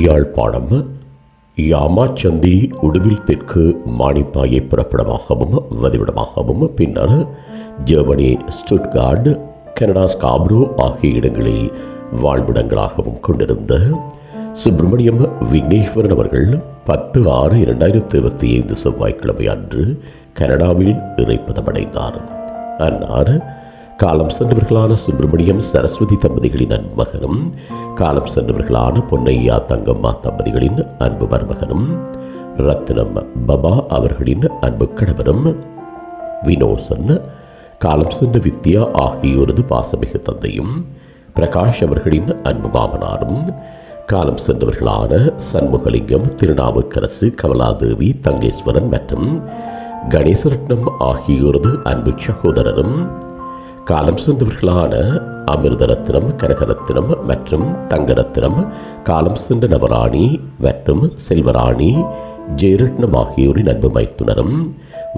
யாழ்ப்பாணம் யாமாச்சந்தி உடுவில் தெற்கு மாணிப்பாயை புறப்படமாகவும் வதிவிடமாகவும் பின்னர் Germany Stuttgart Canada Scarborough ஆகிய இடங்களை வாழ்விடங்களாகவும் கொண்டிருந்த சுப்பிரமணியம் விக்னேஸ்வரன் அவர்கள் பத்து ஆறு இரண்டாயிரத்தி இருபத்தி ஐந்து செவ்வாய்க்கிழமை அன்று கனடாவில் இறைப்பதமடைந்தார் அன்னார் காலம் சென்றவர்களான சுப்பிரமணியம் சரஸ்வதி தம்பதிகளின் அன்பு மகனும் காலம் சென்றவர்களான பொன்னையா தங்கம்மா தம்பதிகளின் அன்பு மருமகனும் ரத்னம் பபா அவர்களின் அன்பு கணவரும் வினோசன் காலம் சென்ற வித்யா ஆகியோரது பாசமிகு தந்தையும் பிரகாஷ் அவர்களின் அன்பு மாமனாரும் காலம் சென்றவர்களான சண்முகலிங்கம் திருநாவுக்கரசு கமலாதேவி தங்கேஸ்வரன் மற்றும் கணேசரட்னம் ஆகியோரது அன்பு சகோதரரும் காலம் சென்றவர்களான அமிர்தரத்னம் கனகரத்னம் மற்றும் தங்கரத்னம் காலம் சென்ற நவராணி மற்றும் செல்வராணி ஜெயரட்னம் ஆகியோரின் அன்பு மைத்துனரும்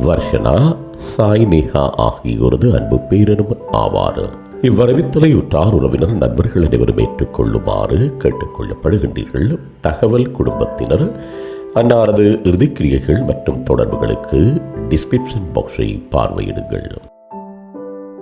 வர்ஷனா சாய் நேஹா ஆகியோரது அன்பு பேரனும் ஆவார். இவ்வரவித்தலை உற்றார் உறவினர் நண்பர்கள் அனைவரும் ஏற்றுக்கொள்ளுமாறு கேட்டுக்கொள்ளப்படுகின்றீர்கள். தகவல் குடும்பத்தினர் அன்னாரது இறுதிக்கிரியைகள் மற்றும் தொடர்புகளுக்கு டிஸ்கிரிப்ஷன் பாக்ஸை பார்வையிடுங்கள்.